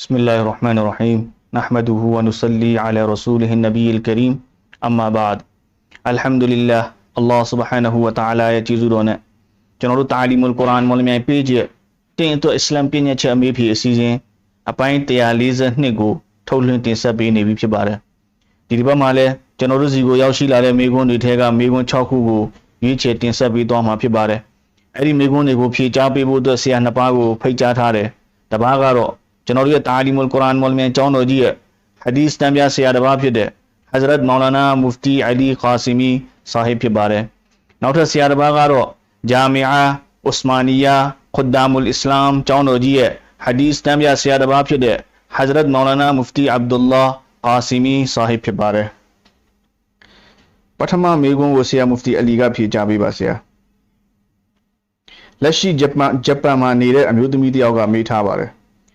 بسم الله الرحمن الرحيم نحمده ونصلي على رسوله النبي الكريم أما بعد الحمد لله الله سبحانه وتعالى ရဲ့ကျေးဇူးတော်နဲ့ကျွန်တော်တို့တာလီမုလ်ကုရ်အာန်မော်လမြိုင် page ရဲ့တင်အတွက်အစ္စလာမ်ပညာချက်အမေးဖြေအစီအစဉ်အပိုင်း142ကိုထုတ်လွှင့်တင်ဆက်ပေးနေပြီဖြစ်ပါတယ်ဒီဒီဘက်မှာလည်းကျွန်တော်တို့စီကိုရောက်ရှိလာတဲ့မိကွန်းတွေထဲကမိကွန်း6ခုကိုရွေးချယ်တင်ဆက်ပေးသွားမှာဖြစ်ပါတယ်အဲ့ဒီမိကွန်းတွေကိုဖြေကြားပေးဖို့အတွက်ဆရာနှစ်ပါးကိုဖိတ်ကြားထားတယ်တပါးကတော့ကျွန်တော်တို့ရဲ့တာလီမုလ်ကုရ်အာန်မော်လမြိုင်ကျောင်းတော်ကြီးရဲ့ဟဒီစ်တန်ပြဆရာတစ်ပါးဖြစ်တဲ့ Hazrat Maulana Mufti Ali Qasimi ဆာဟစ်ဖြစ်ပါတယ်နောက်ထပ်ဆရာတ စ်ပါးကတော့ဂျာမီအာဥစမာနီယာခွဒ္ဒါမုလ်အစ္စလာမ်ကျောင်းတော်ကြီးရဲ့ဟဒီစ်တန်ပြဆရာတစ်ပါးဖြစ်တဲ့ Hazrat Maulana Mufti Abdullah Qasimi ဆာဟစ်ဖြစ်ပါတယ်ပထမမေကွန်းကို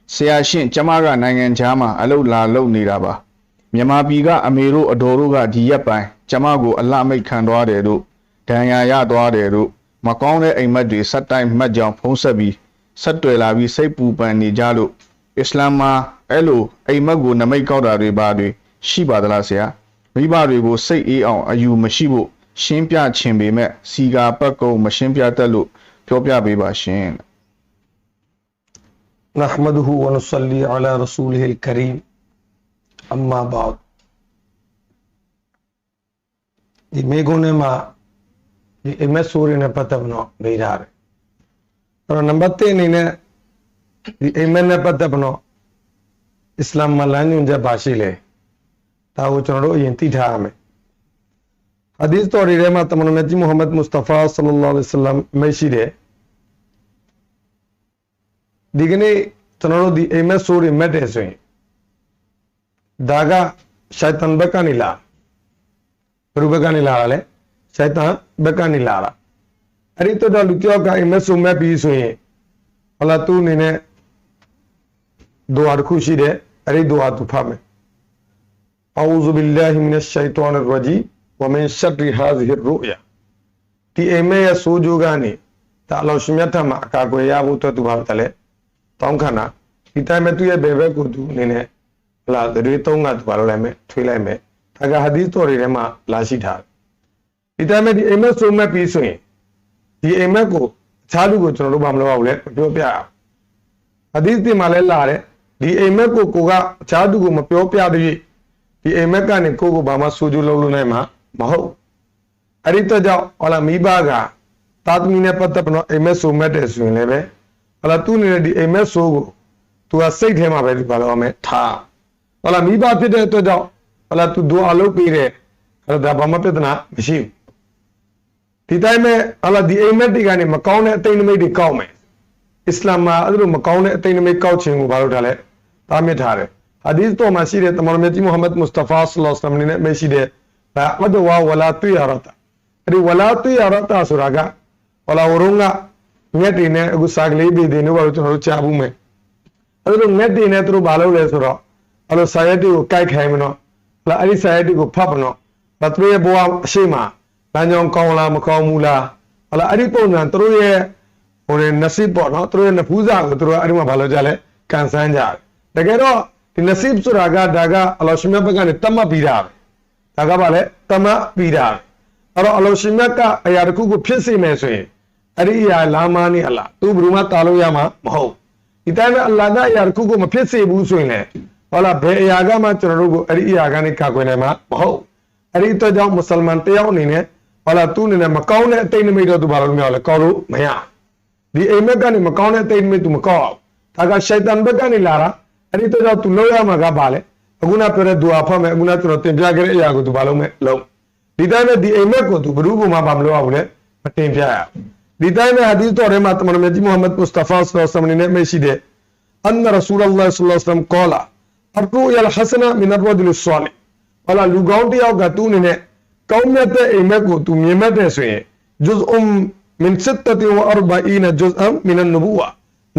ဆရာမူဖတီအလီကဖြေကြားပေးပါဆရာလက်ရှိဂျပန်ဂျပန်မှာနေတဲ့အမျိုးသမီးတစ်ယောက်ကမေးထားပါတယ်ဆရာရှင်ကျမကနိုင်ငံခြားမှာအလုပ်လာလုပ်နေတာပါမြန်မာပြည်ကအမေတို့အတော်တို့ကဒီရက်ပိုင်းကျမကိုအလှမိတ်ခံသွားတယ်တို့ဒဏ်ရာရသွားတယ်တို့မကောင်းတဲ့အိမ်မက်တွေဆက်တိုင်းမှတ်ကြောင်ဖုံးဆက်ပြီးဆက်တွယ်လာပြီးစိတ်ပူပန်နေကြလို့အစ္စလာမ်မှာအဲ့လိုအိမ်မက်ကိုနမိတ်ကောက်တာတွေပါတွေရှိပါသလားဆရာမိဘတွေကိုစိတ်အေးအောင်အယူမရှိဖို့ရှင်းပြချင်ပေမဲ့စီကာပတ်ကုံမရှင်းပြတတ်လို့ပြောပြပေးပါရှင် نحمده ونصلي على رسوله الكريم. اما بعد. جی، دی میگو نے ما دی جی، امی سوری نے پتہ بنو بیرا رہے. اور نمبر تین ہی نے جی، دی امی نے پتہ بنو اسلام ملان جنجا باشی لے، تا وہ چنڑو، یہ انتی ڈھا ہمیں حدیث توڑی رہے ما تمنو میں جی محمد مصطفیٰ صلی اللہ علیہ وسلم میں شیرے ဒီကနေ့ကျွန်တော်တို့ဒီအိမ်မက်ဆိုးတွေမက်တယ်ဆိုရင်ဒါကရှိုက်တန်ဘက်ကနေလာဘယ်ဘက်ကနေလာတာလဲရှိုက်တန်ဘက်ကနေလာတာအဲ့ဒီတော့လူကြောက်ကအိမ်မက်ဆိုးမက်ပြီးဆိုရင်ဟလာသူ့အနေနဲ့ဒူအာတစ်ခုရှိတယ်အဲ့ဒီဒူအာသူဖတ်မယ်အာဥဇဘီလာဟီမနရှိုက်တန်ရဂျီဝမင်ရှရီဟာဇီဟ်ရူယာဒီအိမ်မက်ရဲ့ဆိုးကြိုးကနေဒါအလောရှင်မြတ်ထမှာအကာအကွယ်ရဖို့အတွက်သူဘာလုပ်တယ်လဲ တောင်းခံတာဒီတိုင်းမဲ့သူ့ရဲ့ဘယ်ဘက်ကိုသူအနေနဲ့ဟလာသတိသုံးကသူဘာလုပ်လိုက်မယ်ထွေးလိုက်မယ်ဒါကဟာဒီသ်တော်တွေထဲမှာလာရှိထားတယ်ဒီတိုင်းမဲ့ဒီအိမ်မက်ဆိုးမက်ပြီးဆိုရင်ဒီအိမ်မက်ကိုအခြားလူကိုကျွန်တော်တို့ဘာမလုပ်ရဘူးလဲမပြောပြရအောင်ဟာဒီသ်တင်မှာလဲလာတယ်ဒီအိမ်မက်ကိုကိုကအခြားလူကိုမပြောပြတဲ့ဒီအိမ်မက်ကနေကိုကိုဘာမှဆိုးကျိုးလုံးလုံးနိုင်မှာမဟုတ်အဲ့ဒီတော့ကြောင့်ဟောလာမိဘကသာသမီနဲ့ပတ်သက်ပြီးတော့အိမ်မက်ဆိုးမက်တယ်ဆိုရင်လည်း ပဲဟောလာသူ့နေတဲ့ဒီအိမ်မက်ဆိုးကိုသူကစိတ်ထဲမှာပဲဒီဘာလို့အောင်မဲထားဟောလာမိဘဖြစ်တဲ့အတွက်ကြောင့်ဟောလာသူဒွါအလုပ်ပေးတယ်ဟောလာဒါဘာမှပြဿနာမရှိဘူးဒီတိုင်းမဲ့ဟောလာဒီအိမ်မက်တွေကနေမကောင်းတဲ့အသိနမိတ်တွေကောက်မယ်အစ္စလာမ်မှာအဲ့လိုမကောင်းတဲ့အသိနမိတ်ကောက်ခြင်းကိုဘာလို့ထားလဲတားမြစ်ထားတယ်ဟာဒီသ်တော်မှာရှိတဲ့တမန်တော်မြတ်ကြီးမုဟမ္မဒ်မုစတဖာဆလ္လာလဟ်အလိုင်းဝါဆလမ်နဲ့မရှိတဲ့ဒါအဒဝါဝလာတူရရတာအဲ့ဒီဝလာတူရရတာဆိုတာကဝလာဝရုံးက မြက်တွေနဲ့အခုစာကလေးတွေတွေတို့ဘာလို့ကျွန်တော်တို့ကြားဘူးမယ်အဲ့လိုမြက်တွေနဲ့သူတို့ဘာလုပ်လဲဆိုတော့အဲ့လိုစာရက်တွေကိုကြိုက်ခိုင်းမနော်ဟလာအဲ့ဒီစာရက်တွေကိုဖတ်မနော်ဘာသူရဲ့ဘဝအရှိမလမ်းကြောင်းကောင်းလားမကောင်းဘူးလားဟလာအဲ့ဒီပုံစံသူတို့ရဲ့ဟိုနစီပေါ့နော်သူတို့ရဲ့နဖူးစာကိုသူတို့အဲ့ဒီမှာဘာလုပ်ကြလဲကန်ဆန်းကြတယ်တကယ်တော့ဒီနစီဘ်ဆိုတာကဒါကအလောရှင်မြတ်ဘက်ကနေတတ်မှတ်ပြီးတာပဲဒါကဘာလဲတတ်မှတ်ပြီးတာပဲအဲ့တော့အလောရှင်မြတ်ကအရာတစ်ခုကိုဖြစ်စေမယ်ဆိုရင် အဲ့ဒီအရာလာမနီအလားသူဘယ်သူမှတာလို့ရမှာမဟုတ်ဒီတိုင်းပဲအလ္လာဟ်ကအရာတစ်ခုကိုမဖြစ်စေဘူးဆိုရင်လေဟောလာဘယ်အရာကမှကျွန်တော်တို့ကိုအဲ့ဒီအရာကနေကာကွယ်နိုင်မှာမဟုတ်အဲ့ဒီအတွက်ကြောင့်မွတ်စလမန်တယောက်အနေနဲ့ဟောလာသူ့အနေနဲ့မကောင်းတဲ့အတိတ်နမိတ်တော့သူဘာလို့မရလဲကောက်လို့မရဒီအိမ်မက်ကနေမကောင်းတဲ့အတိတ်နမိတ်သူမကောက်အောင်ဒါကရှိုက်တန်ဘက်ကနေလာတာအဲ့ဒီတော့သူလောက်ရမှာကပါလေအခုနပြောတဲ့ဒူအာဖတ်မယ်အခုနကျွန်တော်တင်ပြခဲ့တဲ့အရာကိုသူဘာလုပ်မယ်လုံးဒီတိုင်းနဲ့ဒီအိမ်မက်ကိုသူဘ누구မှဘာမလုပ်ရဘူးလေမတင်ပြရ ဒီတိုင်းနဲ့ဟာဒီတော်ထဲမှာတမန်တော်မြတ်ကြီးမုဟမ္မဒ်မုစတဖာဆလ္လာလဟ်အလိုင်းဝါဆလမ်နဲ့မရှိတဲ့အန်ရဆူလလာဆလ္လာလဟ်အလိုင်းဝါဆလမ်ကောလာအရူယလ်ဟဆနာမင်ရဒ်လ်ဆာလီဝလာလူကောင်းတယောက်ကသူ့အနေနဲ့ကောင်းမြတ်တဲ့အိမ်မက်ကိုသူမြင်မဲ့တဲ့ဆိုရင်ဂျုဇ်အွမ်မင်46ဂျုဇ်အမ်မင်န်နဘူဝါ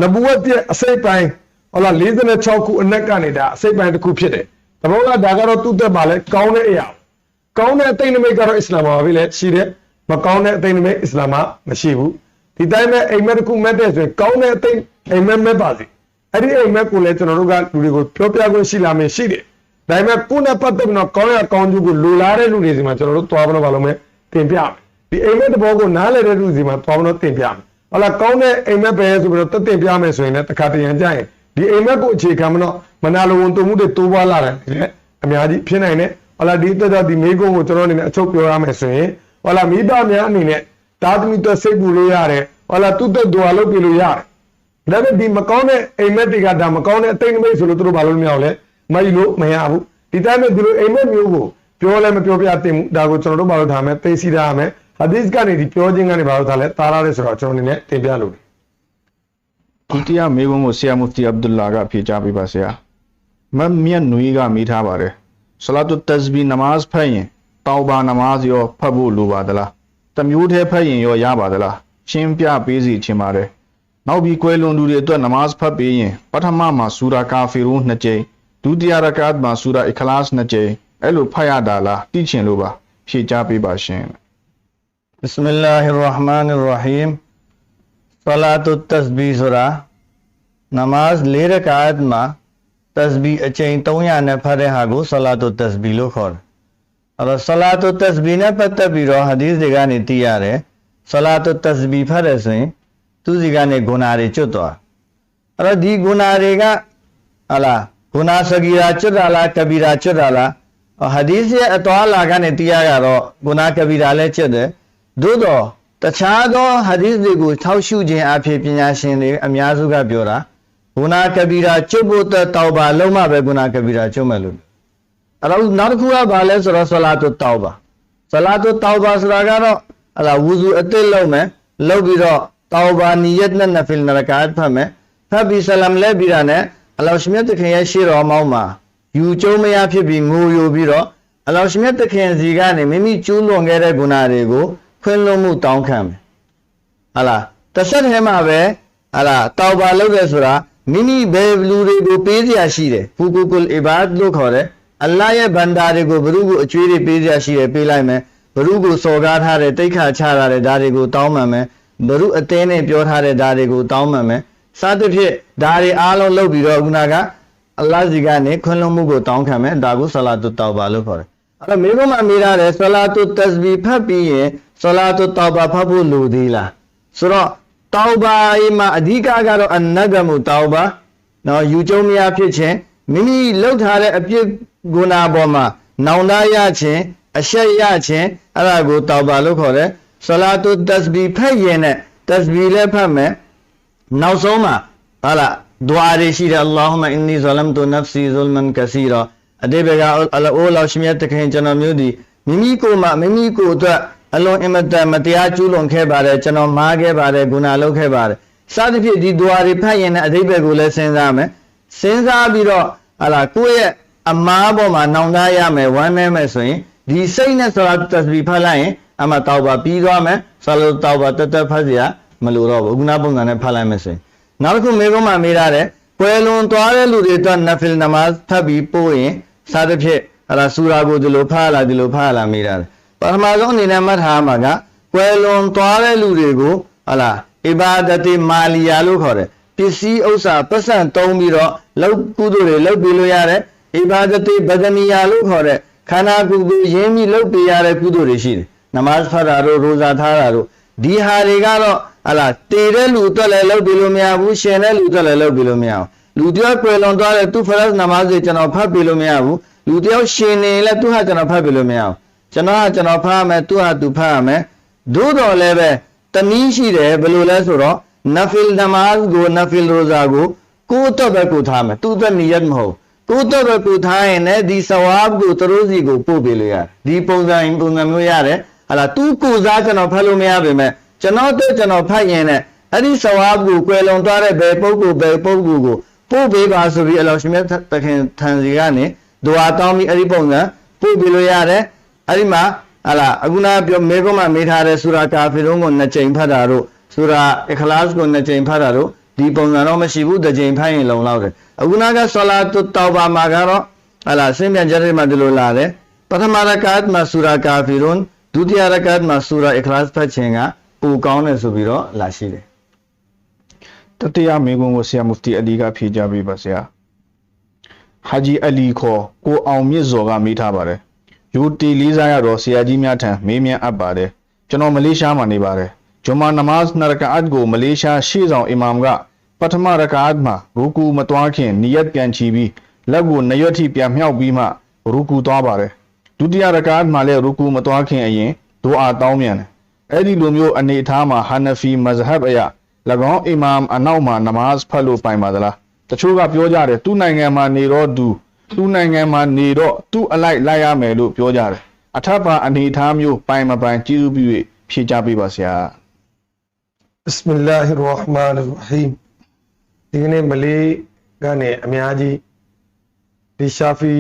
နဘူဝတ်ရဲ့အစိပ်ပိုင်းဟုတ်လား46ခုအနက်ကနေဒါအစိပ်ပိုင်းတစ်ခုဖြစ်တယ်။တဘောကဒါကတော့သူ့သက်ပါလဲကောင်းတဲ့အရာ။ကောင်းတဲ့အသိနမိတ်ကတော့အစ္စလာမ်ပါပဲလေရှိတယ်။ မကောင်းတဲ့အသိနမိတ်အစ္စလာမ်မှာမရှိဘူး။ဒီတိုင်းမဲ့အိမ်မက်တစ်ခုမဲ့တဲ့ဆိုရင်ကောင်းတဲ့အသိအိမ်မက်မဲ့ပါစီအဲ့ဒီအိမ်မက်ကိုလည်းကျွန်တော်တို့ကလူတွေကိုပြောပြခွင့်ရှိလာမယ်ရှိတယ်ဒါပေမဲ့ကိုယ့်နဲ့ပတ်သက်ပြီးတော့ကောင်းရကောင်းကျိုးကိုလိုလားတဲ့လူတွေစီမှာကျွန်တော်တို့သွားပြီးတော့မလုပ်မယ်တင်ပြမယ်ဒီအိမ်မက်တဘောကိုနားလည်တဲ့လူစီမှာသွားပြီးတော့တင်ပြမယ်ဟုတ်လားကောင်းတဲ့အိမ်မက်ပဲဆိုပြီးတော့တက်တင်ပြမယ်ဆိုရင်လည်းတစ်ခါတရံကြရင်ဒီအိမ်မက်ကိုအခြေခံမတော့မနာလိုဝန်တုံမှုတွေတိုးပွားလာတယ်လေအများကြီးဖြစ်နိုင်တယ်ဟုတ်လားဒီတက်တော့ဒီမိကုန်းကိုကျွန်တော်အနေနဲ့အချုပ်ပြောရမယ်ဆိုရင် ဟုတ်လားမိဘများအနေနဲ့တာသမီတက်စိတ်ပူလို့ရတယ်ဟုတ်လားသူ့တက်ဒွာလုပ်ပြလို့ရတယ်ဒါပေမဲ့ဒီမကောင်းတဲ့အိမ်မက်တွေကဒါမကောင်းတဲ့အတိတ်နမိတ်ဆိုလို့သူတို့ဘာလို့မရအောင်လဲမယူလို့မရဘူးဒီတိုင်းမဲ့ဒီလိုအိမ်မက်မျိုးကိုပြောလဲမပြောပြသင့်ဘူးဒါကိုကျွန်တော်တို့ဘာလို့ထားမလဲသိစီထားရမယ်ဟာဒီစ်ကနေဒီပြောခြင်းကနေဘာလို့ထားလဲတားရတယ်ဆိုတော့ကျွန်တော်အနေနဲ့တင်ပြလို့ဒုတိယမေကွန်းကိုဆရာမူဖတီအဗ်ဒူလာကဖြေကြားပေးပါဆရာမတ်မြတ်နွေကမိထားပါတယ်ဆလာတုတက်ဇဘီနမတ်ဖတ်ရင် တောဘာနမတ်ရောဖတ်ဖို့လိုပါသလားတမျိုးတည်းဖတ်ရင်ရောရပါသလားရှင်းပြပေးစီချင်ပါတယ်နောက်ပြီးကွယ်လွန်သူတွေအတွက်နမတ်ဖတ်ပေးရင်ပထမမှာဆူရာကာဖီရူနှစ်ကြိမ်ဒုတိယရကတ်မှာဆူရာအခလာစ်နှစ်ကြိမ်အဲ့လိုဖတ်ရတာလားသိချင်လို့ပါဖြေကြားပေးပါရှင် بسم الله الرحمن الرحیم صلات التسبیحဆိုတာနမတ်၄ရကာတ်မှာတစဘီအချိန်300နဲ့ဖတ်တဲ့ဟာကိုဆလာတုတစဘီလို့ခေါ်တယ်။ အဲ့တော့ဆလာတုတစဘီနဲ့ပတ်သက်ပြီးတော့ဟာဒီသ်တွေကနေသိရတယ်။ဆလာတုတစဘီဖတ်တယ်ဆိုရင်သူစီကနေဂုဏတွေကျွတ်သွား။အဲ့တော့ဒီဂုဏတွေကဟာလားဂုဏစဂီရာကျွတ်တာလားကဘီရာကျွတ်တာလားအော်ဟာဒီသ်ရဲ့အတော်လာကနေသိရတာတော့ဂုဏကဘီရာလည်းကျွတ်တယ်။သို့တော့တခြားသောဟာဒီသ်တွေကိုထောက်ရှုခြင်းအဖြစ်ပညာရှင်တွေအများစုကပြောတာဂုဏကဘီရာကျွတ်ဖို့အတွက်တောက်ပါလုံးမပဲဂုဏကဘီရာကျွတ်မယ်လို့ အဲ့တော့နောက်တစ်ခုကဘာလဲဆိုတော့ဆလာတုတောက်ပါဆလာတုတောက်ပါဆိုတာကတော့အလားဝူဇူအစ်စ်လုပ်မယ်လုပ်ပြီးတော့တောက်ပါနီယတ်နဲ့နဖီလ်နရကာတ်ဖတ်မယ်ဖတ်ပြီးဆလမ်လဲပြီးတာနဲ့အလောရှမြတ်တခင်ရဲ့ရှေ့တော်မောင်းမှာယူကျုံမရဖြစ်ပြီးငိုယိုပြီးတော့အလောရှမြတ်တခင်စီကနေမိမိကျူးလွန်ခဲ့တဲ့ဂုဏတွေကိုခွင့်လွှတ်မှုတောင်းခံမယ်ဟာလားတစ်ဆက်တည်းမှာပဲဟာလားတောက်ပါလုပ်တယ်ဆိုတာမိမိဘယ်လူတွေကိုပေးစရာရှိတယ်ဖူကူကုလ်အီဘာဒ်လို့ခေါ်တယ် အလ္လာဟ်ရဲ့ဗန္တာတွေကိုဘုရုကိုအကျွေးတွေပေးစရာရှိတယ်ပေးလိုက်မယ်ဘုရုကိုစော်ကားထားတဲ့တိတ်ခါချထားတဲ့ဒါတွေကိုတောင်းပန်မယ်ဘုရုအသေးနဲ့ပြောထားတဲ့ဒါတွေကိုတောင်းပန်မယ်စသဖြင့်ဒါတွေအားလုံးလုပ်ပြီးတော့ခုနကအလ္လာဟ်စီကနေခွင့်လွှတ်မှုကိုတောင်းခံမယ်ဒါကိုဆလာတုတောက်ပါလို့ခေါ်တယ်အဲ့တော့မိဘမှာမိရတယ်ဆလာတုတစဘီဖတ်ပြီးရင်ဆလာတုတောက်ပါဖတ်ဖို့လိုသေးလားဆိုတော့တောက်ပါအိမ်မှာအဓိကကတော့အနဂမှုတောက်ပါနော်ယူကျုံမရဖြစ်ခြင်း မိမိလှုပ်ထားတဲ့အပြစ်ဂုဏပေါ်မှာနောင်တရခြင်းအရှက်ရခြင်းအဲ့ဒါကိုတောက်ပါလို့ခေါ်တယ်ဆလာတုတစဘီဖတ်ရင်နဲ့တစဘီလည်းဖတ်မယ်နောက်ဆုံးမှာဟာလားဒွါတွေရှိတယ်အလ္လာဟူမအင်နီဇလမ်တူနဖစီဇလမန်ကစီရာအတေဘကအလအိုလောရှမြတ်တခင်ကျွန်တော်မျိုးဒီမိမိကိုယ်မှာမိမိကိုယ်အတွက်အလွန်အင်မတန်မတရားကျူးလွန်ခဲ့ပါတယ်ကျွန်တော်မှားခဲ့ပါတယ်ဂုဏလုပ်ခဲ့ပါတယ်စသဖြင့်ဒီဒွါတွေဖတ်ရင်လည်းအတိဘကိုလည်းစဉ်းစားမယ် စဉ်းစားပြီးတော့ဟာလာကိုယ့်ရဲ့အမားပေါ်မှာနောင်တရမယ်ဝမ်းနည်းမယ်ဆိုရင်ဒီစိတ်နဲ့ဆိုတာတသီဖတ်လိုက်ရင်အမှတောက်ပါပြီးသွားမယ်ဆလိုတောက်ပါတက်တက်ဖတ်စရာမလိုတော့ဘူးခုနပုံစံနဲ့ဖတ်လိုက်မယ်ဆိုရင်နောက်တစ်ခုမေကုန်းမှာမေးရတယ်ပွဲလွန်သွားတဲ့လူတွေအတွက်နဖီလ်နမတ်ဖတ်ပြီးပို့ရင်စသဖြင့်အဲ့ဒါဆူရာကိုဒီလိုဖတ်ရလားဒီလိုဖတ်ရလားမေးတာပထမဆုံးအနေနဲ့မှတ်ထားမှာကပွဲလွန်သွားတဲ့လူတွေကိုဟလာအီဘာဒတ်မာလီယာလို့ခေါ်တယ် ပစ္စည်းဥစ္စာပတ်စံတုံးပြီးတော့လောက်ကုသိုလ်တွေလောက်ပြီးလို့ရတယ်အီဘာဒတိဗဒနီယာလို့ခေါ်တဲ့ခန္ဓာကိုယ်ကိုရင်းပြီးလောက်ပြီးရတဲ့ကုသိုလ်တွေရှိတယ်နမတ်ဖတ်တာတို့ရိုဇာထားတာတို့ဒီဟာတွေကတော့ဟာလားတည်တဲ့လူအတွက်လည်းလောက်ပြီးလို့မရဘူးရှင်တဲ့လူအတွက်လည်းလောက်ပြီးလို့မရဘူးလူတယောက်ကွယ်လွန်သွားတဲ့သူဖရတ်နမတ်တွေကျွန်တော်ဖတ်ပြီးလို့မရဘူးလူတယောက်ရှင်နေလည်းသူဟာကျွန်တော်ဖတ်ပြီးလို့မရဘူးကျွန်တော်ကကျွန်တော်ဖတ်ရမယ်သူဟာသူဖတ်ရမယ်သို့တော်လည်းပဲတနည်းရှိတယ်ဘယ်လိုလဲဆိုတော့ နဖီလ်နမတ်ကိုနဖီလ်ရိုဇာကိုကိုယ်တော့ပဲကိုထားမယ်သူအတွက်နီယတ်မဟုတ်ကိုယ်တော့ပဲကိုထားရင်လည်းဒီဆဝါဘ်ကိုသူတို့စီကိုပို့ပေးလို့ရတယ်ဒီပုံစံပုံစံမျိုးရတယ်ဟာလားသူကိုစားကျွန်တော်ဖတ်လို့မရပါပဲကျွန်တော်တို့ကျွန်တော်ဖတ်ရင်လည်းအဲ့ဒီဆဝါဘ်ကိုကွယ်လွန်သွားတဲ့ဘယ်ပုဂ္ဂိုလ်ဘယ်ပုဂ္ဂိုလ်ကိုပို့ပေးပါဆိုပြီးအလောရှင်မြတ်တခင်ထံစီကနေဒွါတောင်းပြီးအဲ့ဒီပုံစံပို့ပေးလို့ရတယ်အဲ့ဒီမှာဟာလာအခုနပြောမေကုန်းမှာမေးထားတဲ့ဆူရာကာဖီရုံးကိုနှစ်ကြိမ်ဖတ်တာတို့ ဆူရာအခလာစ်ကိုနှစ်ကြိမ်ဖတ်တာတို့ဒီပုံစံတော့မရှိဘူးတစ်ကြိမ်ဖတ်ရင်လုံလောက်တယ်အခုနကဆလာတုတောဘာမှာကတော့ဟာလာစင်ပြန်ကြတဲ့မှာဒီလိုလာတယ်ပထမရကတ်မှာဆူရာကာဖီရုံးဒုတိယရကတ်မှာဆူရာအခလာစ်ဖတ်ခြင်းကပိုကောင်းတယ်ဆိုပြီးတော့လာရှိတယ်တတတိယမေကွန်းကိုဆရာမူဖတီအလီကဖြေကြပေးပါဆရာဟာဂျီအလီခေါ်ကိုအောင်မြင့်စော်ကမေးထားပါတယ်ယူတီလေးစားရတော့ဆရာကြီးများထံမေးမြန်းအပ်ပါတယ်ကျွန်တော်မလေးရှားမှာနေပါတယ် ဂျွန်မာနမတ်နရကအတ်ကိုမလေးရှားရှေ့ဆောင်အီမမ်ကပထမရကအတ်မှာရူကူမတွားခင်နီယတ်ပြန်ချီပြီးလက်ကိုနရွက်ထိပြန်မြောက်ပြီးမှရူကူသွားပါတယ်ဒုတိယရကအတ်မှာလည်းရူကူမတွားခင်အရင်ဒူအာတောင်းပြန်တယ်အဲ့ဒီလိုမျိုးအနေအထားမှာဟာနဖီမဇဟပ်အရာ၎င်းအီမမ်အနောက်မှာနမတ်ဖတ်လို့ပိုင်ပါသလားတချို့ကပြောကြတယ်သူ့နိုင်ငံမှာနေတော့သူသူ့နိုင်ငံမှာနေတော့သူ့အလိုက်လိုက်ရမယ်လို့ပြောကြတယ်အထက်ပါအနေအထားမျိုးပိုင်မပိုင်ကျေးဇူးပြု၍ဖြေကြပေးပါဆရာ بسم الله الرحمن الرحيم ဒီကနေ့မလေးကနေအများကြီးဒီရှာဖီ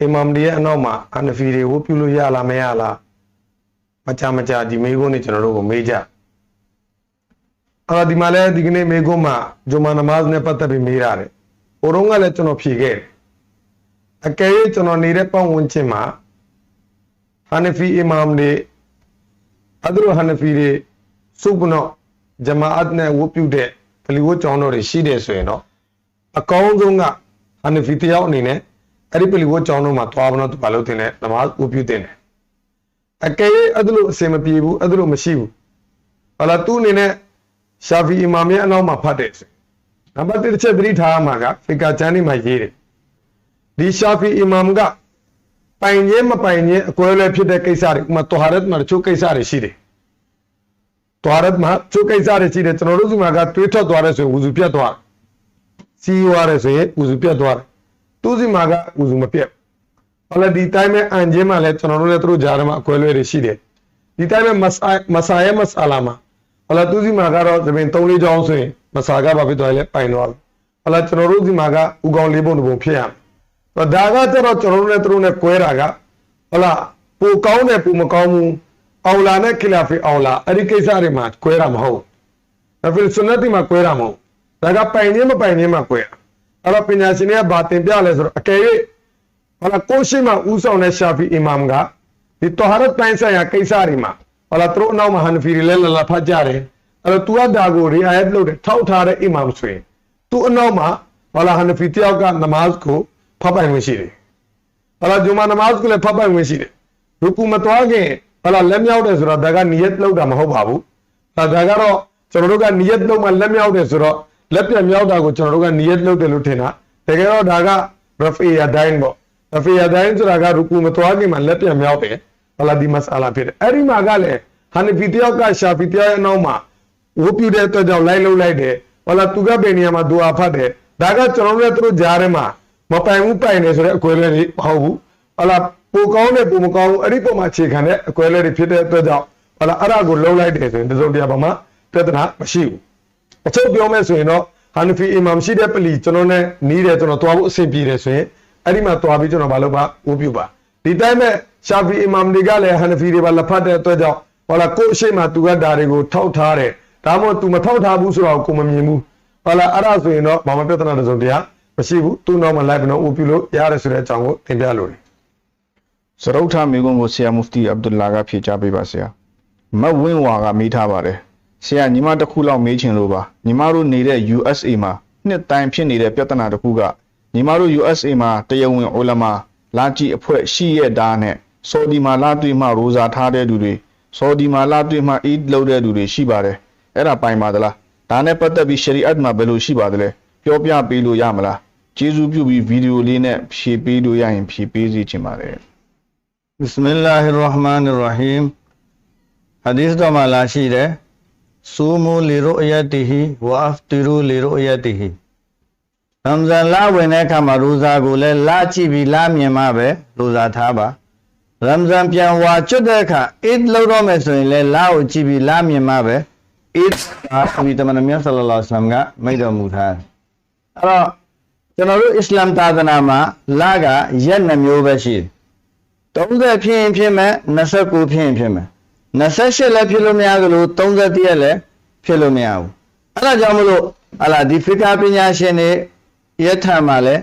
အီမမ်တွေရဲ့အနောက်မှာအနဖီတွေဝတ်ပြုလို့ရလားမရလားမကြမကြဒီမေကုန်းနေကျွန်တော်တို့ကိုမေးကြအာဒီမှာလည်းဒီကနေ့မေကုန်းမှာဂျုမာနမတ်နဲ့ပတ်သက်ပြီးမေးရတယ်ဟိုတုန်းကလည်းကျွန်တော်ဖြေခဲ့တယ်အကယ်၍ကျွန်တော်နေတဲ့ပတ်ဝန်းကျင်မှာဟာနဖီအီမမ်တွေအဒရဟနဖီတွေစုပ်ကနော့ ဂျမာအတ်နဲ့ဝတ်ပြုတဲ့ဗလီဝတ်ကျောင်းတော်တွေရှိတယ်ဆိုရင်တော့အကောင်းဆုံးကဟနဖီတယောက်အနေနဲ့အဲ့ဒီဗလီဝတ်ကျောင်းတော်မှာသွားမလို့သူဘာလို့တင်လဲနမတ်ဝတ်ပြုတင်တယ်အကယ်၍အဲ့ဒါလို့အစင်မပြေဘူးအဲ့ဒါလို့မရှိဘူးဟလာသူအနေနဲ့ရှာဖီအီမာမ်ရဲ့အနောက်မှာဖတ်တယ်ဆိုနံပါတ်1တစ်ချက်သတိထားရမှာကဖီကာချန်နေမှာရေးတယ်ဒီရှာဖီအီမာမ်ကပိုင်ခြင်းမပိုင်ခြင်းအကွဲလဲဖြစ်တဲ့ကိစ္စတွေဥပမာတောဟာရတ်မှာတချို့ကိစ္စတွေရှိတယ် သွားရမှာကျုပ်ကိစ္စတွေရှိတယ်ကျွန်တော်တို့ဒီမှာကတွေးထွက်သွားတယ်ဆိုရင်ဝူစုပြတ်သွားစီးသွားတယ်ဆိုရင်ဝူစုပြတ်သွားတယ်သူစီမှာကဝူစုမပြတ်ဘာလဲဒီတိုင်းမဲ့အန်ဂျင်းမှာလဲကျွန်တော်တို့လည်းသူတို့ကြားထဲမှာအကွဲလွဲတွေရှိတယ်ဒီတိုင်းမဲ့မဆာမဆာရဲ့မဆာလာမှာဘာလဲသူစီမှာကတော့သမင်3-4ချောင်းဆိုရင်မဆာကဘာဖြစ်သွားလဲပိုင်သွားပြီဘာလဲကျွန်တော်တို့ဒီမှာကဥကောင်လေးပုံတစ်ပုံဖြစ်ရမယ်ဒါကကျတော့ကျွန်တော်တို့လည်းသူတို့နဲ့ကွဲတာကဟလာပူကောင်းတယ်ပူမကောင်းဘူး အောင်လာနဲ့ခီလာဖီအောင်လာအဲ့ဒီကိစ္စတွေမှာကွဲတာမဟုတ်ဒါဖီဆွနတ်တိမှာကွဲတာမဟုတ်ဒါကပိုင်ခြင်းမပိုင်ခြင်းမှာကွဲတာအဲ့တော့ပညာရှင်တွေကဘာတင်ပြလဲဆိုတော့အကယ်၍ဟလာကိုရှိမှာဦးဆောင်တဲ့ရှာဖီအီမမ်ကဒီတောဟာရတ်တိုင်းဆိုင်ရာကိစ္စတွေမှာဟလာသူတို့အနောက်မှာဟန်ဖီတွေလည်းလလဖတ်ကြတယ်အဲ့တော့သူကဒါကိုရီအာယတ်လုပ်တယ်ထောက်ထားတဲ့အီမမ်ဆိုရင်သူအနောက်မှာဟလာဟန်ဖီတယောက်ကနမတ်ကိုဖတ်ပိုင်ဝင်ရှိတယ်ဟလာဂျုမာနမတ်ကိုလည်းဖတ်ပိုင်ဝင်ရှိတယ်ရူကူမတော်ခင် ဟလာလက်မြောက်တယ်ဆိုတော့ဒါကနီယတ်လောက်တာမဟုတ်ပါဘူးဒါဒါကတော့ကျွန်တော်တို့ကနီယတ်လောက်မှလက်မြောက်တယ်ဆိုတော့လက်ပြမြောက်တာကိုကျွန်တော်တို့ကနီယတ်လောက်တယ်လို့ထင်တာတကယ်တော့ဒါကရဖီယာဒိုင်းပေါ့ရဖီယာဒိုင်းဆိုတာကရူကူမတော်ခင်မှာလက်ပြမြောက်တယ်ဟလာဒီမဆာလာဖြစ်တယ်အဲ့ဒီမှာကလည်းဟန်ဖီတယောက်ကရှာဖီတယောက်ရဲ့နောက်မှာဝုတ်ပြတဲ့အတွက်ကြောင့်လိုက်လုံးလိုက်တယ်ဟလာသူကဘယ်နေရာမှာဒူအာဖတ်တယ်ဒါကကျွန်တော်တို့လည်းသူတို့ကြားထဲမှာမပိုင်ဘူးပိုင်နေဆိုတဲ့အကွဲလေးတွေမဟုတ်ဘူးဟလာ ပိုကောင်းတဲ့ပိုမကောင်းဘူးအဲ့ဒီပုံမှာခြေခံတဲ့အကွဲလေးတွေဖြစ်တဲ့အတွက်ကြောင့်ဟလာအဲ့ဒါကိုလုံးလိုက်တယ်ဆိုရင်တစုံတရာဘာမှပြဿနာမရှိဘူးအချုပ်ပြောမယ်ဆိုရင်တော့ဟာနဖီအီမမ်ရှိတဲ့ပလီကျွန်တော်နဲ့နီးတယ်ကျွန်တော်သွားဖို့အဆင်ပြေတယ်ဆိုရင်အဲ့ဒီမှာသွားပြီးကျွန်တော်မလုပ်ပါဝုပြုပါဒီတိုင်းမဲ့ရှာဖီအီမမ်တွေကလည်းဟာနဖီတွေပါလက်ဖတ်တဲ့အတွက်ကြောင့်ဟောလာကိုယ့်အရှိမသူကဒါတွေကိုထောက်ထားတယ်ဒါမှမဟုတ် तू မထောက်ထားဘူးဆိုတော့ကိုမမြင်ဘူးဟောလာအဲ့ဒါဆိုရင်တော့ဘာမှပြဿနာတစုံတရာမရှိဘူးသူ့နောက်မှာလိုက်ပြီးတော့ဝုပြုလို့ရတယ်ဆိုတဲ့အကြောင်းကိုသင်ပြလို့တယ် စရုပ်ထမေကွန်းကိုဆရာမူဖတီအဗ္ဒူလာကဖြေချပေးပါဆရာမတ်ဝင်းဝါကမေးထားပါတယ်ဆရာညီမတစ်ခုလောက်မေးချင်လို့ပါညီမတို့နေတဲ့ USA မှာနှစ်တိုင်းဖြစ်နေတဲ့ပြဿနာတစ်ခုကညီမတို့ USA မှာတရားဝင်အိုလမာလာကြည့်အဖွဲ့ရှိရတာနဲ့ဆော်ဒီမှာလာတွေ့မှရိုဇာထားတဲ့လူတွေဆော်ဒီမှာလာတွေ့မှအီဒ်လုပ်တဲ့လူတွေရှိပါတယ်အဲ့ဒါပိုင်ပါသလားဒါနဲ့ပတ်သက်ပြီးရှရီအတ်မှာဘယ်လိုရှိပါသလဲပြောပြပေးလို့ရမလားကျေးဇူးပြုပြီးဗီဒီယိုလေးနဲ့ဖြည့်ပေးလို့ရရင်ဖြည့်ပေးစီချင်ပါတယ် Bismillahirrahmanirrahim ဟာဒီသ်တော်မှာလာရှိတယ်ဆူမူလီရိုအယတ်တီဟီဝါအဖ်တီရူလီရိုအယတ်တီဟီရမ်ဇန်လဝင်တဲ့အခါမှာရိုဇာကိုလည်းလာကြည့်ပြီးလာမြင်မှပဲရိုဇာထားပါရမ်ဇန်ပြန်ဝါကျွတ်တဲ့အခါအစ်လောက်တော့မယ်ဆိုရင်လည်းလာကိုကြည့်ပြီးလာမြင်မှပဲအစ်အာဖီတမန်မြတ်ဆလလောဆလမ်ကမိတ်တော်မူထားတယ်အဲ့တော့ကျွန်တော်တို့အစ္စလာမ်သာသနာမှာလာကရက်နှမျိုးပဲရှိတယ် 30ဖြစ်ရင်ဖြစ်မယ်29ဖြစ်ရင်ဖြစ်မယ်28လည်းဖြစ်လို့မရသလို30ရက်လည်းဖြစ်လို့မရဘူးအဲ့ဒါကြောင့်မလို့ဟာလာဒီဖီကာပညာရှင်တွေယထာမှာလည်း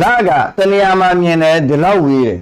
လာကတနေရာမှာမြင်တယ်ဒီလောက်ဝေးတယ်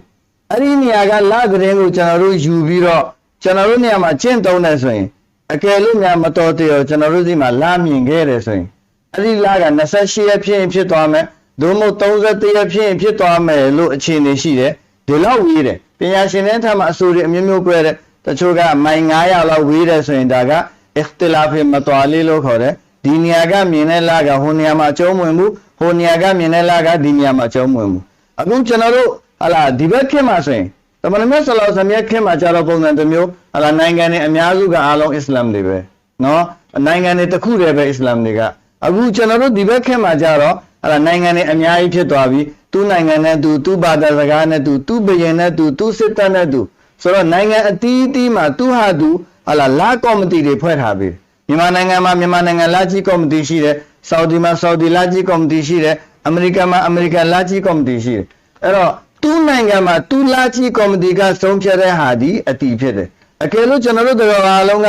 အဲ့ဒီနေရာကလာသတင်းကိုကျွန်တော်တို့ယူပြီးတော့ကျွန်တော်တို့နေရာမှာကျင့်သုံးတယ်ဆိုရင်အကယ်လို့များမတော်တရောကျွန်တော်တို့ဒီမှာလာမြင်ခဲ့တယ်ဆိုရင်အဲ့ဒီလာက28ရက်ဖြစ်ရင်ဖြစ်သွားမယ်ဒုမဟုတ်31ရက်ဖြစ်ရင်ဖြစ်သွားမယ်လို့အခြေအနေရှိတယ် ဒီလောက်ဝေးတယ်ပညာရှင်တဲ့ထက်မှအဆိုတွေအမျိုးမျိုးပြတဲ့တချို့ကမိုင်900လောက်ဝေးတယ်ဆိုရင်ဒါက ikhtilaf မတော်လေးလို့ခေါ်တယ်ဒီနေရာကမြင်တဲ့လာကဟိုနေရာမှာအကျုံးဝင်မှုဟိုနေရာကမြင်တဲ့လာကဒီနေရာမှာအကျုံးဝင်မှုအခုကျွန်တော်တို့ဟာလာဒီဘက်ခေတ်မှာဆိုရင်တမန်တော်မြတ်ဆလောဆမ်ရဲ့ခေတ်မှာကြတော့ပုံစံတစ်မျိုးဟာလာနိုင်ငံတွေအများစုကအားလုံးအစ္စလာမ်တွေပဲနော်နိုင်ငံတွေတစ်ခုတည်းပဲအစ္စလာမ်တွေကအခုကျွန်တော်တို့ဒီဘက်ခေတ်မှာကြတော့ဟာလာနိုင်ငံတွေအများကြီးဖြစ်သွားပြီ သူ့နိုင်ငံနဲ့သူသူ့ဘာသာစကားနဲ့သူသူ့ဘယင်နဲ့သူသူ့စစ်တပ်နဲ့သူဆိုတော့နိုင်ငံအသီးအသီးမှာသူ့ဟာသူဟာလာလာကော်မတီတွေဖွဲ့ထားပြီမြန်မာနိုင်ငံမှာမြန်မာနိုင်ငံလာကြီးကော်မတီရှိတယ်ဆော်ဒီမှာဆော်ဒီလာကြီးကော်မတီရှိတယ်အမေရိကန်မှာအမေရိကန်လာကြီးကော်မတီရှိတယ်အဲ့တော့သူ့နိုင်ငံမှာသူ့လာကြီးကော်မတီကဆုံးဖြတ်တဲ့ဟာဒီအတီးဖြစ်တယ်အကယ်လို့ကျွန်တော်တို့တော်အားလုံးက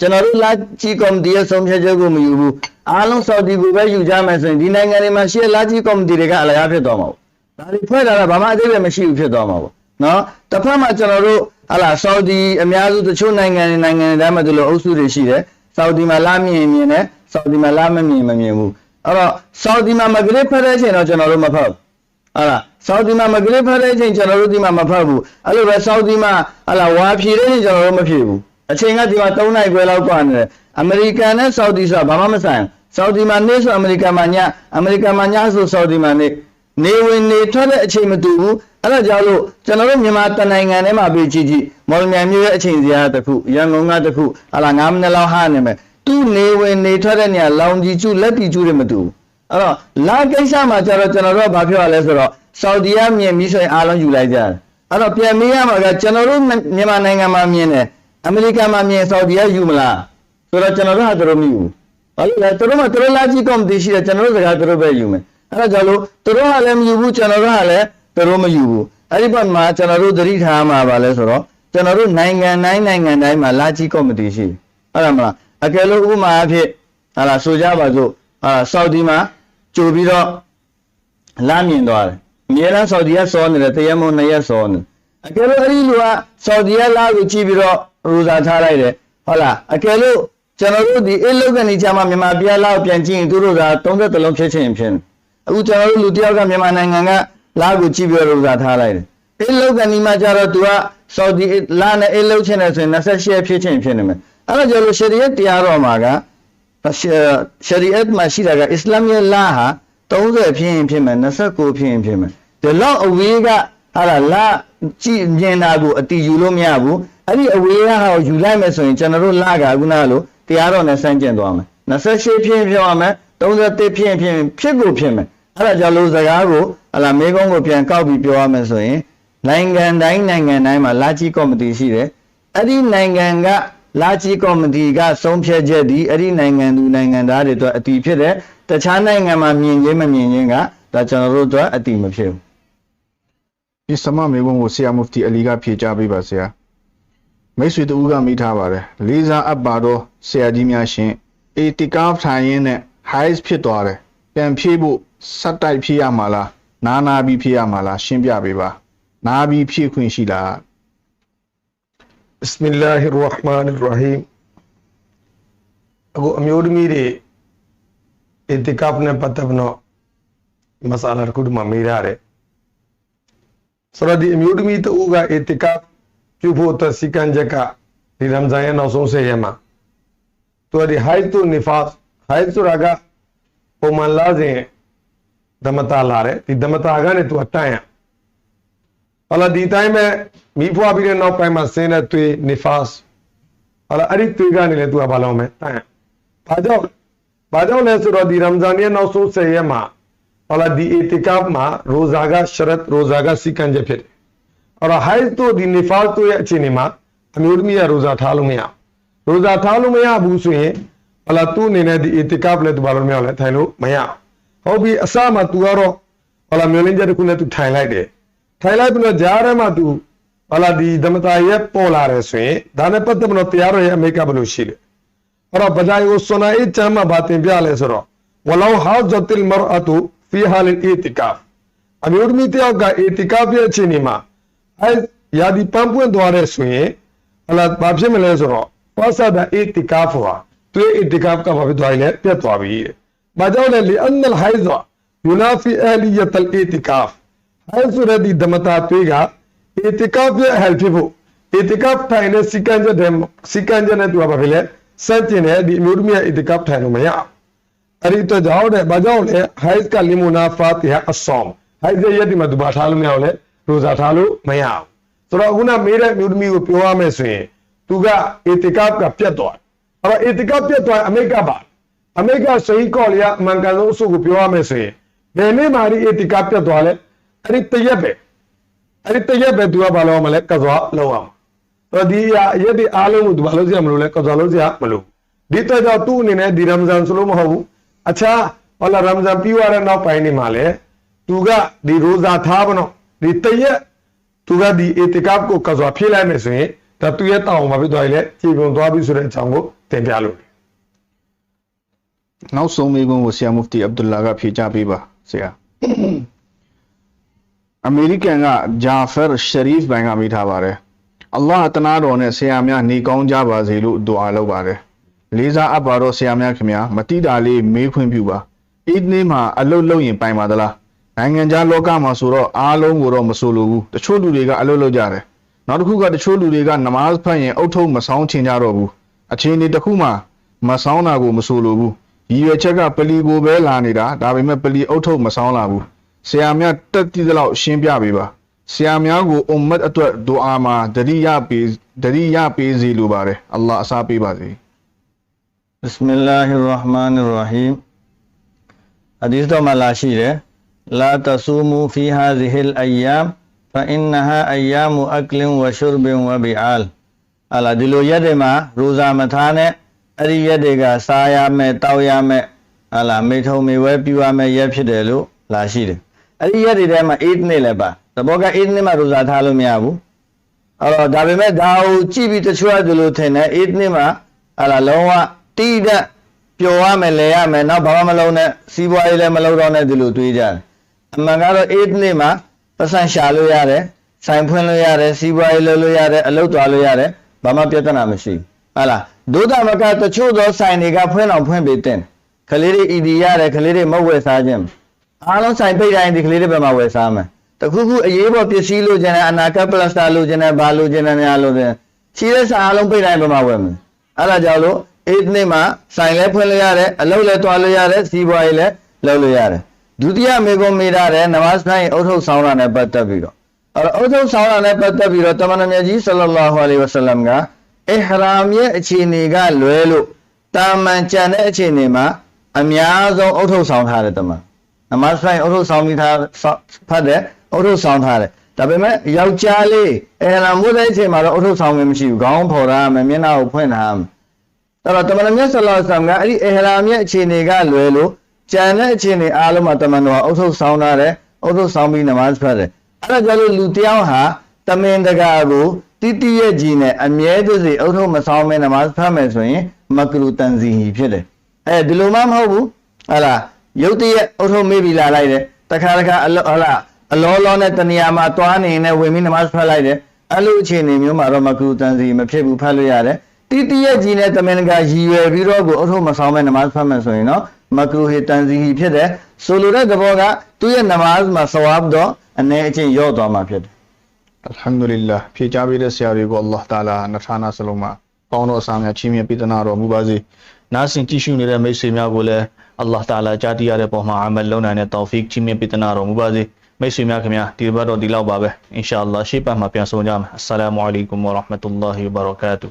ကျွန်တော်တို့လာကြီးကော်မတီရဲ့ဆုံးဖြတ်ချက်ကိုမယူဘူးအားလုံးဆော်ဒီကိုပဲယူကြမယ်ဆိုရင်ဒီနိုင်ငံတွေမှာရှေ့လာကြီးကော်မတီတွေကအလကားဖြစ်သွားမှာပေါ့ဒါတွေဖွဲ့လာတာဘာမှအသေးပဲမရှိဘူးဖြစ်သွားမှာပေါ့နော်တစ်ဖက်မှာကျွန်တော်တို့ဟာလာဆော်ဒီအများစုတချို့နိုင်ငံတွေနိုင်ငံတွေတိုင်းမှာဒီလိုအုပ်စုတွေရှိတယ်ဆော်ဒီမှာလာမြင်မြင်နဲ့ဆော်ဒီမှာလာမမြင်မမြင်ဘူးအဲ့တော့ဆော်ဒီမှာမဂရစ်ဖက်တဲ့အချိန်တော့ကျွန်တော်တို့မဖက်ဘူးဟာလာဆော်ဒီမှာမဂရစ်ဖက်တဲ့အချိန်ကျွန်တော်တို့ဒီမှာမဖက်ဘူးအဲ့လိုပဲဆော်ဒီမှာဟာလာဝါဖြည့်တဲ့အချိန်ကျွန်တော်တို့မဖြည့်ဘူး အချိန်ကဒီမှာ3နိုင်ခွဲလောက်ကွာနေတယ်အမေရိကန်နဲ့ဆော်ဒီဆိုတာဘာမှမဆိုင်ဆော်ဒီမှာနေ့ဆိုအမေရိကန်မှာညအမေရိကန်မှာညဆိုဆော်ဒီမှာနေ့နေဝင်နေထွက်တဲ့အချိန်မတူဘူးအဲ့ဒါကြောင့်လို့ကျွန်တော်တို့မြန်မာတနိုင်ငံထဲမှာပြီးကြည့်ကြည့်မော်လမြိုင်မြို့ရဲ့အချိန်စရာတစ်ခုရန်ကုန်ကတစ်ခုဟာလာ9မိနစ်လောက်ဟာနေမယ်သူ့နေဝင်နေထွက်တဲ့နေရာလောင်ကြီးကျူလက်တီကျူတွေမတူဘူးအဲ့တော့လာကိစ္စမှာကျတော့ကျွန်တော်တို့ကဘာပြောရလဲဆိုတော့ဆော်ဒီကမြင်ပြီးဆိုရင်အားလုံးယူလိုက်ကြတယ်အဲ့တော့ပြန်မေးရမှာကကျွန်တော်တို့မြန်မာနိုင်ငံမှာမြင်တယ် အမေရိကန်မှာမြင်ဆော်ဒီကယူမလားဆိုတော့ကျွန်တော်တို့ဟာတို့မယူဘူးဘာလို့လဲသူတို့မှသူတို့လာကြည့်ကော်မတီရှိတယ်ကျွန်တော်တို့စကားသူတို့ပဲယူမယ်အဲ့ဒါကြောင့်လို့သူတို့ဟာလည်းမယူဘူးကျွန်တော်တို့ဟာလည်းသူတို့မယူဘူးအဲ့ဒီဘက်မှာကျွန်တော်တို့သတိထားမှာပါလဲဆိုတော့ကျွန်တော်တို့နိုင်ငံတိုင်းနိုင်ငံတိုင်းမှာလာကြည့်ကော်မတီရှိတယ်ဟုတ်လားမလားအကယ်လို့ဥပမာအဖြစ်ဟာလားဆိုကြပါစို့ဟာဆော်ဒီမှာကြိုပြီးတော့လာမြင်သွားတယ်အများအားဆော်ဒီကစောနေတယ်တရက်မုံနှစ်ရက်စောနေအကယ်လို့အဲ့ဒီလူကဆော်ဒီကလာကိုကြည့်ပြီးတော့ ရူဇာထားလိုက်တယ်ဟုတ်လားအကယ်လို့ကျွန်တော်တို့ဒီအလုတ်ကနေကြာမှမြန်မာပြည်လာကိုပြန်ကြည့်ရင်သူတို့က30လုံးဖြစ်ချင်ဖြစ်နေအခုကျွန်တော်တို့လူတယောက်ကမြန်မာနိုင်ငံကလာကိုကြည့်ပြီးတော့ရူဇာထားလိုက်တယ်အလုတ်ကနေမှကြာတော့သူကဆော်ဒီလာနဲ့အလုတ်ချင်းနေဆိုရင်28ရက်ဖြစ်ချင်ဖြစ်နေမယ်အဲ့ဒါကြောင့်လို့ရှရီယတ်တရားတော်မှာကရှရီယတ်မှာရှိတာကအစ္စလာမ်ရဲ့လာဟာ30ဖြစ်ရင်ဖြစ်မယ်29ဖြစ်ရင်ဖြစ်မယ်ဒီလောက်အဝေးကဟာလာလာ ကြည့်မြင်တာကိုအတီယူလို့မရဘူးအဲ့ဒီအဝေးကဟာကိုယူလိုက်မယ်ဆိုရင်ကျွန်တော်တို့လာကခုနကလို့တရားတော်နဲ့ဆန့်ကျင်သွားမယ်28ဖြစ်ရင်ဖြစ်ရမယ်31ဖြစ်ရင်ဖြစ်ရင်ဖြစ်ကိုဖြစ်မယ်အဲ့ဒါကြောင့်လို့စကားကိုဟလာမေကုန်းကိုပြန်ကောက်ပြီးပြောရမယ်ဆိုရင်နိုင်ငံတိုင်းနိုင်ငံတိုင်းမှာလာကြီးကော်မတီရှိတယ်အဲ့ဒီနိုင်ငံကလာကြီးကော်မတီကဆုံးဖြတ်ချက်ဒီအဲ့ဒီနိုင်ငံသူနိုင်ငံသားတွေအတွက်အတီဖြစ်တယ်တခြားနိုင်ငံမှာမြင်ချင်းမမြင်ချင်းကဒါကျွန်တော်တို့အတွက်အတီမဖြစ်ဘူး ဒီစမမေဘုံကိုဆရာမုဖတီအလီကဖြေချပေးပါဆရာမိတ်ဆွေတူကမိထားပါတယ်လေးစားအပ်ပါတော့ဆရာကြီးများရှင်အေတီကာထိုင်ရင်းနဲ့ highs ဖြစ်သွားတယ်ပြန်ဖြည့်ဖို့စက်တိုက်ဖြည့်ရမှာလားနာနာပြီးဖြည့်ရမှာလားရှင်းပြပေးပါနာပြီးဖြည့်ခွင့်ရှိလား بسم الله الرحمن الرحيم အခုအမျိုးသမီးတွေအီတီကပ်နဲ့ပတ်သက်ပြီးတော့မဆာလာတစ်ခုဒီမှာမေးရတယ် ဆိုတော့ဒီအမျိုးသမီးတူကအီတီကပ်ပြုဖို့အတွက်စီကံချက်ကဒီရမ်ဇန်ရဲ့နောက်ဆုံးဆက်ရက်မှာသူကဒီဟိုက်တူနီဖတ်ဟိုက်ဆိုတာကပုံမှန်လာစဉ်ဓမ္မတာလာတယ်ဒီဓမ္မတာကနေသူကတန့်ရဟလာဒီတိုင်းပဲမိဖွားပြီးတဲ့နောက်ပိုင်းမှာဆင်းတဲ့သွေးနီဖတ်ဟလာအဲ့ဒီသွေးကနေလည်းသူကဘာလုပ်မလဲတန့်ရဘာကြောင့်ဘာကြောင့်လဲဆိုတော့ဒီရမ်ဇန်ရဲ့နောက်ဆုံးဆက်ရက်မှာ ဟလာဒီအီတီကပ်မှာရိုဇာကရှရတ်ရိုဇာကစီကံချက်ဖြစ်တယ်အဲ့တော့ဟိုက်တူဒီနီဖတ်တို့ရဲ့အခြေအနေမှာအမျိုးသမီးကရိုဇာထားလို့မရဘူးရိုဇာထားလို့မရဘူးဆိုရင်ဟလာသူ့အနေနဲ့ဒီအီတီကပ်လည်းသူဘာလို့မရလဲထိုင်လို့မရဟုတ်ပြီအစမှာ तू ကတော့ဟလာမျိုးလင်းချက်တစ်ခုနဲ့ तू ထိုင်လိုက်တယ်ထိုင်လိုက်ပြီးတော့ဂျားထဲမှာ तू ဟလာဒီဓမ္မတာရဲ့ပေါ်လာတယ်ဆိုရင်ဒါနဲ့ပတ်သက်ပြီးတော့တရားတော်ရဲ့အမေကဘယ်လိုရှိလဲအဲ့တော့ဗဂျာယိုဆွနာအီချမ်းမှာဗာတင်ပြလဲဆိုတော့ဝလောက်ဟာဇတ်လ်မရအတူ ဖီဟာလ်အီတီကာဖ်အမျိုးသမီးတယောက်ကအီတီကာဖ်ရဲ့အခြေအနေမှာအဲယာဒီပန်းပွင့်သွားတဲ့ဆိုရင်ဟလာဘာဖြစ်မလဲဆိုတော့ဖဆဒအီတီကာဖ်ဟာသူရဲ့အီတီကာဖ်ကဘာဖြစ်သွားလဲပြတ်သွားပြီတဲ့။ဘာကြောင့်လဲလီအန်နလ်ဟိုင်ဇာယူနာဖီအလီယတ်အလ်အီတီကာဖ်ဟိုင်ဆိုရဒီဒမတာတွေကအီတီကာဖ်ရဲ့ဟယ်ဖြစ်ဖို့အီတီကာဖ်ထိုင်တဲ့စီကံချက်တဲ့စီကံချက်နဲ့သူကဘာဖြစ်လဲစက်ကျင်တဲ့ဒီအမျိုးသမီးရဲ့အီတီကာဖ်ထိုင်လို့မရဘူး။ အဲ့ဒီတော့ကြောင့်တဲ့ဘာကြောင့်လဲဟိုင်စ်ကလီမူနာဖာတီဟာအဆောမ်ဟိုင်စ်ရဲ့ရက်ဒီမှာသူဘာထားလို့မရဘူးလေရိုဇာထားလို့မရဘူးဆိုတော့ခုနမေးတဲ့အမျိုးသမီးကိုပြောရမယ်ဆိုရင်သူကအီတီကာဖ်ကပြတ်သွားတယ်အဲ့တော့အီတီကာဖ်ပြတ်သွားရင်အမေရိကပါအမေရိကစဟီကော်လီယာအမှန်ကန်ဆုံးအစုကိုပြောရမယ်ဆိုရင်ဘယ်နေ့မှဒီအီတီကာဖ်ပြတ်သွားလဲအဲ့ဒီတရက်ပဲအဲ့ဒီတရက်ပဲသူကဘာလုပ်ရမလဲကစွာလုပ်ရမှာတော့ဒီအရက်ဒီအားလုံးကိုသူဘာလုပ်စရာမလိုလဲကစွာလုပ်စရာမလိုဒီတော့ကြောင့်သူ့အနေနဲ့ဒီရမဇန်ဆိုလို့မဟုတ်ဘူး အခြားဟောလာရမဇန်ပြီးသွားတဲ့နောက်ပိုင်းနေမှာလဲသူကဒီရိုဇာထားပါတော့ဒီတရက်သူကဒီအီတီကာဖ်ကိုကစွာဖြည့်လိုက်မယ်ဆိုရင်ဒါသူရဲ့တောင်းမှာဖြစ်သွားရင်လေခြေပုံသွားပြီဆိုတဲ့အကြောင်းကိုသင်ပြလို့နောက်ဆုံးမေးခွန်းကိုဆရာမုဖတီအဗ်ဒူလာကဖြေချပေးပါဆရာအမေရိကန်ကဂျာဖာရှရီဖ်ဘန်ကမိထားပါတယ်အလ္လာဟ်တနာတော်နဲ့ဆရာများနေကောင်းကြပါစေလို့ဒူအာလုပ်ပါတယ် လေးစားအပ်ပါတော့ဆရာများခင်ဗျာမတိတာလေးမေးခွင့်ပြုပါအီဒ်နေ့မှာအလုတ်လုပ်ရင်ပိုင်ပါသလားနိုင်ငံခြားလောကမှာဆိုတော့အားလုံးကိုတော့မဆိုလိုဘူးတချို့လူတွေကအလုတ်လုပ်ကြတယ်နောက်တစ်ခုကတချို့လူတွေကနမားဖတ်ရင်အုတ်ထုပ်မဆောင်ချင်ကြတော့ဘူးအချိန်ဒီတစ်ခုမှမဆောင်တာကိုမဆိုလိုဘူးရည်ရွယ်ချက်ကပလီကိုပဲလာနေတာဒါပေမဲ့ပလီအုတ်ထုပ်မဆောင်လာဘူးဆရာများတက်တည်သလောက်ရှင်းပြပေးပါဆရာများကိုအွမ်မတ်အတွက်ဒူအာမှာဒရိယပေးဒရိယပေးစီလိုပါတယ်အလ္လာဟ်အစားပေးပါစေ بسم الله الرحمن الرحيم حديث တော်မှာလာရှိတယ် لا تصوموا في هذه الايام فانها ايام اكل وشرب وبعال အလားဒီလိုရက်တွေမှာရိုဇာမထားနဲ့အဲ့ဒီရက်တွေကစားရမယ်တောက်ရမယ်အလားမိထုံမိဝဲပြူရမယ်ရက်ဖြစ်တယ်လို့လာရှိတယ်အဲ့ဒီရက်တွေထဲမှာအေးနေ့လည်းပါသဘောကအေးနေ့မှာရိုဇာထားလို့မရဘူးအဲ့တော့ဒါပေမဲ့ဒါကိုကြည့်ပြီးတချို့ကဒီလိုထင်တယ်အေးနေ့မှာအလားလုံးဝ တိတဲ့ပျော်ရမယ်လဲရမယ်နောက်ဘာမှမလုံးနဲ့စီးပွားရေးလည်းမလုံးတော့နဲ့ဒီလိုတွေးကြတယ်အမှန်ကတော့အေးနေ့မှာပတ်စံရှာလို့ရတယ်ဆိုင်ဖွင့်လို့ရတယ်စီးပွားရေးလုပ်လို့ရတယ်အလုပ်သွားလို့ရတယ်ဘာမှပြဿနာမရှိဘူးဟုတ်လားဒုဒမကတချို့သောဆိုင်တွေကဖွင့်အောင်ဖွင့်ပေးတဲ့ခလေးတွေအီဒီရတယ်ခလေးတွေမဟုတ်ဝယ်စားခြင်းအားလုံးဆိုင်ပိတ်တိုင်းဒီခလေးတွေဘယ်မှာဝယ်စားမယ်တခုခုအရေးပေါ်ပစ္စည်းလိုချင်တယ်အနာကပလတ်စတာလိုချင်တယ်ဘာလိုချင်တယ်များလိုတယ်ရှိတဲ့ဆိုင်အားလုံးပိတ်တိုင်းဘယ်မှာဝယ်မလဲအဲ့ဒါကြောင့်လို့ အေးနေ့မှာဆိုင်လဲဖွင့်လို့ရတယ်အလုပ်လဲတွားလို့ရတယ်စီးပွားရေးလဲလုပ်လို့ရတယ်ဒုတိယမေကွန်မေးထားတယ်နမတ်ဆိုင်အုတ်ထုတ်ဆောင်တာနဲ့ပတ်သက်ပြီးတော့အဲ့တော့အုတ်ထုတ်ဆောင်တာနဲ့ပတ်သက်ပြီးတော့တမန်တော်မြတ်ကြီးဆလ္လာလာဟူအလိုင်ဝဆလမ်ကအဟရာမ်ရဲ့အခြေအနေကလွဲလို့တာမန်ကြံတဲ့အခြေအနေမှာအများဆုံးအုတ်ထုတ်ဆောင်ထားတယ်တမန်နမတ်ဆိုင်အုတ်ထုတ်ဆောင်ပြီးထားဖတ်တယ်အုတ်ထုတ်ဆောင်ထားတယ်ဒါပေမဲ့ယောက်ျားလေးအဟရာမ်မိုးတဲ့အချိန်မှာတော့အုတ်ထုတ်ဆောင်ဝင်မရှိဘူးခေါင်းဖော်ထားမယ်မျက်နှာကိုဖွင့်ထားမယ် အဲ့တော့တမန်တော်မြတ်ဆလ္လာလဟ်အလိုင်ဝဆလမ်ကအဲ့ဒီအဟရာမ်ရဲ့အခြေအနေကလွယ်လို့ကြံတဲ့အခြေအနေအားလုံးမှာတမန်တော်ကအုတ်ထုတ်ဆောင်ထားတယ်အုတ်ထုတ်ဆောင်ပြီးနမတ်ဖတ်တယ်အဲ့ဒါကြောင့်လို့လူတယောက်ဟာတမင်တကာကိုတိတိရဲ့ကြီးနဲ့အမြဲတစေအုတ်ထုတ်မဆောင်မဲနမတ်ဖတ်မယ်ဆိုရင်မကလူတန်စီဟီဖြစ်တယ်အဲဒီလိုမှမဟုတ်ဘူးဟလာရုတ်တရက်အုတ်ထုတ်မေးပြီးလာလိုက်တယ်တခါတခါအလောဟလာအလောလောနဲ့တနေရာမှာသွားနေနေဝင်ပြီးနမတ်ဖတ်လိုက်တယ်အဲ့လိုအခြေအနေမျိုးမှာတော့မကလူတန်စီမဖြစ်ဘူးဖတ်လို့ရတယ် တိတိရဲ့ကြီးနဲ့တမင်တကာရည်ရွယ်ပြီးတော့ကိုအုတ်ထုတ်မဆောင်မဲနမတ်ဖတ်မယ်ဆိုရင်တော့မကရူဟီတန်ဇီဟီဖြစ်တယ်ဆိုလိုတဲ့သဘောကသူ့ရဲ့နမတ်မှာဆဝပ်တော့အနေအချင်းရော့သွားမှာဖြစ်တယ်အလ်ဟမ်ဒူလ illah ဖြေချပေးတဲ့ဆရာတွေကိုအလ္လာဟ်တာလာနထာနာစလုံးမှာပေါင်းတော်အစာများချီးမြှင့်ပေးသနာတော်မူပါစေနားဆင်ကြည့်ရှုနေတဲ့မိတ်ဆွေများကိုလည်းအလ္လာဟ်တာလာကြားသိရတဲ့ပုံမှာအမလလုံးနိုင်တဲ့တောဖီကချီးမြှင့်ပေးသနာတော်မူပါစေမိတ်ဆွေများခင်ဗျာဒီဘက်တော့ဒီလောက်ပါပဲအင်ရှာအလ္လာဟ်ရှေ့ပတ်မှာပြန်ဆုံကြမယ်အစ္စလာမုအလိုင်ကွမ်ဝရဟ်မတုလ္လာဟီဝဘရကာတူ